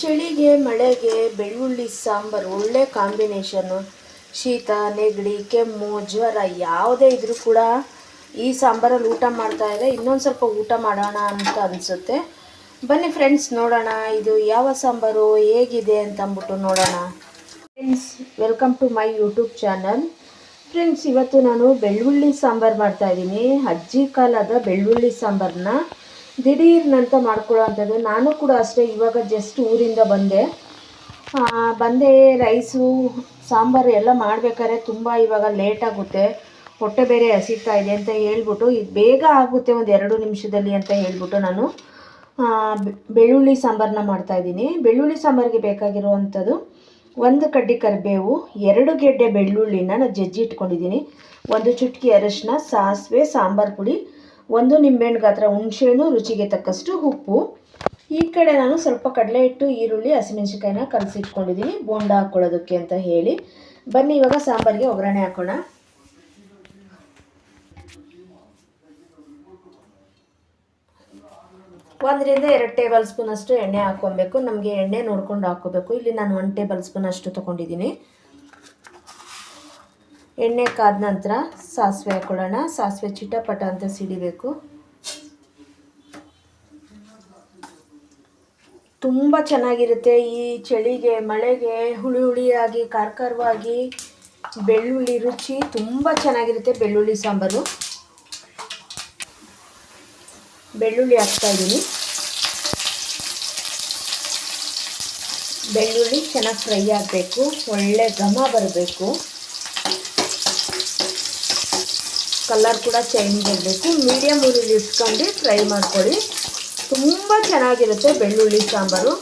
ಚಳಿಗೆ, ಮಳೆಗೆ, ಬೆಳ್ಳುಳ್ಳಿ, ಸಾಂಬಾರು ಒಳ್ಳೆ ಕಾಂಬಿನೇಷನ್ನು ಶೀತ, ನೆಗಡಿ, ಕೆಮ್ಮು, ಜ್ವರ ಯಾವುದೇ ಇದ್ರೂ ಕೂಡ ಈ ಸಾಂಬಾರಲ್ಲಿ ಊಟ ಮಾಡ್ತಾ ಇದೆ ಇನ್ನೊಂದು ಸ್ವಲ್ಪ ಊಟ ಮಾಡೋಣ ಅಂತ ಅನಿಸುತ್ತೆ. ಬನ್ನಿ ಫ್ರೆಂಡ್ಸ್ ನೋಡೋಣ ಇದು ಯಾವ ಸಾಂಬಾರು, ಹೇಗಿದೆ ಅಂತ ಅಂದ್ಬಿಟ್ಟು ನೋಡೋಣ. Friends welcome to my YouTube channel friends ಇವತ್ತು ನಾನು ಬೆಳ್ಳುಳ್ಳಿ ಸಾಂಬಾರು ಮಾಡ್ತಾಯಿದ್ದೀನಿ ಅಜ್ಜಿ ಕಾಲದ ಬೆಳ್ಳುಳ್ಳಿ ಸಾಂಬಾರನ್ನ ದಿಢೀರ್ನಂತ ಮಾಡ್ಕೊಳ್ಳೋ ಅಂಥದ್ದು. ನಾನು ಕೂಡ ಅಷ್ಟೇ ಇವಾಗ ಜಸ್ಟ್ ಊರಿಂದ ಬಂದೆ. ಬಂದೆ ರೈಸು, ಸಾಂಬಾರು ಎಲ್ಲ ಮಾಡಬೇಕಾದ್ರೆ ತುಂಬ ಇವಾಗ ಲೇಟ್ ಆಗುತ್ತೆ. ಹೊಟ್ಟೆ ಬೇರೆ ಹಸಿತಾ ಇದೆ ಅಂತ ಹೇಳ್ಬಿಟ್ಟು ಇದು ಬೇಗ ಆಗುತ್ತೆ ಒಂದು ಎರಡು ನಿಮಿಷದಲ್ಲಿ ಅಂತ ಹೇಳ್ಬಿಟ್ಟು ನಾನು ಬೆಳ್ಳುಳ್ಳಿ ಸಾಂಬಾರನ್ನ ಮಾಡ್ತಾಯಿದ್ದೀನಿ ಬೆಳ್ಳುಳ್ಳಿ ಸಾಂಬಾರಿಗೆ ಬೇಕಾಗಿರುವಂಥದ್ದು ಒಂದು ಕಡ್ಡಿ ಕರಿಬೇವು, ಎರಡು ಗೆಡ್ಡೆ ಬೆಳ್ಳುಳ್ಳಿನ ನಾನು ಜಜ್ಜಿ ಇಟ್ಕೊಂಡಿದ್ದೀನಿ ಒಂದು ಚುಟ್ಕಿ ಅರಶಿನ ಸಾಸಿವೆ, ಸಾಂಬಾರು ಪುಡಿ ಒಂದು ನಿಂಬೆಹಣ್ಣು ಗಾತ್ರ ಹುಣಸೆಹಣ್ಣು, ರುಚಿಗೆ ತಕ್ಕಷ್ಟು ಉಪ್ಪು. ಈ ಕಡೆ ನಾನು ಸ್ವಲ್ಪ ಕಡಲೆ ಹಿಟ್ಟು, ಈರುಳ್ಳಿ, ಹಸಿಮೆಣಸಿನ್ಕಾಯಿನ ಕಲಸಿಟ್ಕೊಂಡಿದ್ದೀನಿ. ಬೋಂಡ ಹಾಕ್ಕೊಳ್ಳೋದಕ್ಕೆ ಅಂತ ಹೇಳಿ. ಬನ್ನಿ, ಇವಾಗ ಸಾಂಬಾರಿಗೆ ಒಗ್ಗರಣೆ ಹಾಕೋಣ. ಒಂದರಿಂದ ಎರಡು ಟೇಬಲ್ ಸ್ಪೂನ್ ಅಷ್ಟು ಎಣ್ಣೆ ಹಾಕ್ಕೊಬೇಕು. ನಮಗೆ ಎಣ್ಣೆ ನೋಡ್ಕೊಂಡು ಹಾಕೋಬೇಕು ಇಲ್ಲಿ ನಾನು ಒನ್ ಟೇಬಲ್ ಸ್ಪೂನ್ ಅಷ್ಟು ತೊಗೊಂಡಿದ್ದೀನಿ. ಎಣ್ಣೆ ಕಾದ ನಂತರ ಸಾಸಿವೆ ಹಾಕ್ಕೊಳ್ಳೋಣ ಸಾಸಿವೆ ಚಿಟಪಟ ಅಂತ ಸಿಡಿಬೇಕು. ತುಂಬ ಚೆನ್ನಾಗಿರುತ್ತೆ. ಈ ಚಳಿಗೆ, ಮಳೆಗೆ ಹುಳಿ ಹುಳಿಯಾಗಿ ಖಾರ ಬೆಳ್ಳುಳ್ಳಿ ರುಚಿ ತುಂಬ ಚೆನ್ನಾಗಿರುತ್ತೆ. ಬೆಳ್ಳುಳ್ಳಿ ಸಾಂಬಾರು. ಬೆಳ್ಳುಳ್ಳಿ ಹಾಕ್ತಾ ಇದ್ದೀನಿ. ಬೆಳ್ಳುಳ್ಳಿ ಚೆನ್ನಾಗಿ ಫ್ರೈ ಆಗಬೇಕು. ಒಳ್ಳೆ ಘಮ ಬರಬೇಕು. ಕಲರ್ ಕೂಡ ಚೇಂಜ್ ಆಗಬೇಕು ಮೀಡಿಯಮ್ ಉರಿಲಿ ಇಟ್ಕೊಂಡು ಫ್ರೈ ಮಾಡ್ಕೊಳ್ಳಿ. ತುಂಬ ಚೆನ್ನಾಗಿರುತ್ತೆ ಬೆಳ್ಳುಳ್ಳಿ ಸಾಂಬಾರು.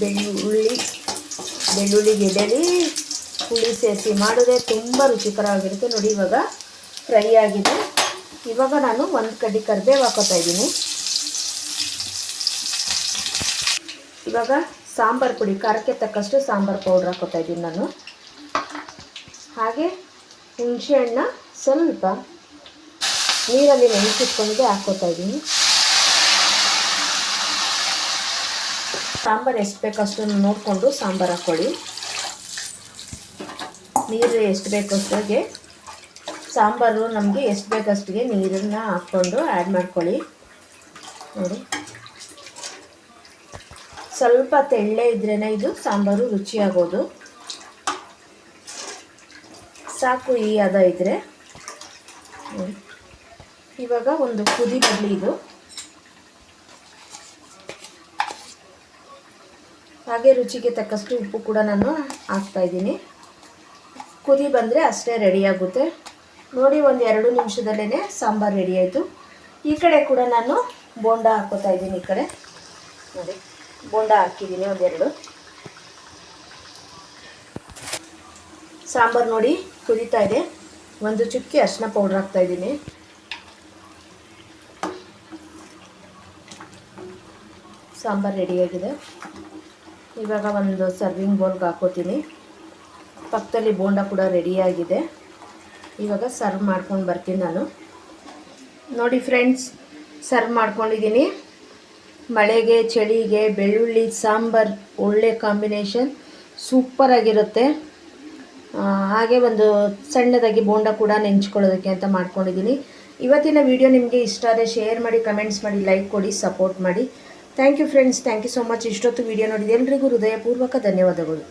ಬೆಳ್ಳುಳ್ಳಿ ಬೆಳ್ಳುಳ್ಳಿ ಗೆಡ್ಡೆಲಿ ಹುಳಿ ಸೇರಿಸಿ ಮಾಡಿದ್ರೆ ತುಂಬ ರುಚಿಕರವಾಗಿರುತ್ತೆ. ನೋಡಿ ಇವಾಗ ಫ್ರೈ ಆಗಿದೆ. ಇವಾಗ ನಾನು ಒಂದು ಕಡ್ಡಿ ಕರಿಬೇವು ಹಾಕೋತಾ ಇದ್ದೀನಿ. ಇವಾಗ ಸಾಂಬಾರು ಪುಡಿ, ಖಾರಕ್ಕೆ ತಕ್ಕಷ್ಟು ಸಾಂಬಾರು ಪೌಡ್ರ್ ಹಾಕೋತಾ ಇದ್ದೀನಿ ನಾನು. ಹಾಗೆ ಹುಣಸೆಹಣ್ಣ ಸ್ವಲ್ಪ ನೀರಲ್ಲಿ ನೆನೆಸಿಟ್ಕೊಂಡಿದ್ದೆ ಹಾಕೋತಾ ಇದ್ದೀನಿ. ಸಾಂಬಾರು ಎಷ್ಟು ಬೇಕಷ್ಟು ನೋಡಿಕೊಂಡು ಸಾಂಬಾರು ಹಾಕ್ಕೊಳ್ಳಿ ನೀರು ಎಷ್ಟು ಬೇಕು ಅಷ್ಟಿಗೆ ಸಾಂಬಾರು ನಮಗೆ ಎಷ್ಟು ಬೇಕಷ್ಟಿಗೆ ನೀರನ್ನ ಹಾಕ್ಕೊಂಡು ಆ್ಯಡ್ ಮಾಡ್ಕೊಳ್ಳಿ. ನೋಡಿ. ಸ್ವಲ್ಪ ತೆಳ್ಳೆ ಇದ್ರೇ ಇದು ಸಾಂಬಾರು ರುಚಿಯಾಗೋದು. ಸಾಕು ಈ ಹದ ಇದ್ದರೆ ನೋಡಿ. ಇವಾಗ ಒಂದು ಕುದಿ ಬರಲಿ ಇದು. ಹಾಗೆ ರುಚಿಗೆ ತಕ್ಕಷ್ಟು ಉಪ್ಪು ಕೂಡ ನಾನು ಹಾಕ್ತಾ ಇದ್ದೀನಿ. ಕುದಿ ಬಂದರೆ ಅಷ್ಟೇ ರೆಡಿಯಾಗುತ್ತೆ ನೋಡಿ ಒಂದು ಎರಡು ನಿಮಿಷದಲ್ಲೇ ಸಾಂಬಾರು ರೆಡಿ ಆಯಿತು. ಈ ಕಡೆ ಕೂಡ ನಾನು ಬೋಂಡ ಹಾಕೋತಾ ಇದ್ದೀನಿ ಈ ಕಡೆ. ನೋಡಿ, ಬೋಂಡ ಹಾಕಿದ್ದೀನಿ ಒಂದೆರಡು. ಸಾಂಬಾರು ನೋಡಿ ಕುದೀತಾ ಇದೆ. ಒಂದು ಚುಕ್ಕಿ ಅರಿಶಿನ ಪೌಡ್ರ್ ಹಾಕ್ತಾ ಇದ್ದೀನಿ. ಸಾಂಬಾರು ರೆಡಿಯಾಗಿದೆ ಇವಾಗ ಒಂದು ಸರ್ವಿಂಗ್ ಬೌಲ್ಗೆ ಹಾಕೋತೀನಿ. ಪಕ್ಕದಲ್ಲಿ ಬೋಂಡ ಕೂಡ ರೆಡಿಯಾಗಿದೆ ಇವಾಗ ಸರ್ವ್ ಮಾಡ್ಕೊಂಡು ಬರ್ತೀನಿ ನಾನು. ನೋಡಿ ಫ್ರೆಂಡ್ಸ್ ಸರ್ವ್ ಮಾಡ್ಕೊಂಡಿದ್ದೀನಿ. ಮಳೆಗೆ, ಚಳಿಗೆ, ಬೆಳ್ಳುಳ್ಳಿ, ಸಾಂಬಾರು ಒಳ್ಳೆ ಕಾಂಬಿನೇಷನ್ ಸೂಪರಾಗಿರುತ್ತೆ ಹಾಗೆ ಒಂದು ಸಣ್ಣದಾಗಿ ಬೋಂಡ ಕೂಡ ನೆಂಚ್ಕೊಳ್ಳೋದಕ್ಕೆ ಅಂತ ಮಾಡ್ಕೊಂಡಿದ್ದೀನಿ. ಇವತ್ತಿನ ವಿಡಿಯೋ ನಿಮಗೆ ಇಷ್ಟ ಆದರೆ ಶೇರ್ ಮಾಡಿ ಕಮೆಂಟ್ಸ್ ಮಾಡಿ ಲೈಕ್ ಕೊಡಿ ಸಪೋರ್ಟ್ ಮಾಡಿ. Thank you friends thank you so much ಇಷ್ಟೊತ್ತು ವಿಡಿಯೋ ನೋಡಿದ ಎಲ್ರಿಗೂ ಹೃದಯಪೂರ್ವಕ ಧನ್ಯವಾದಗಳು.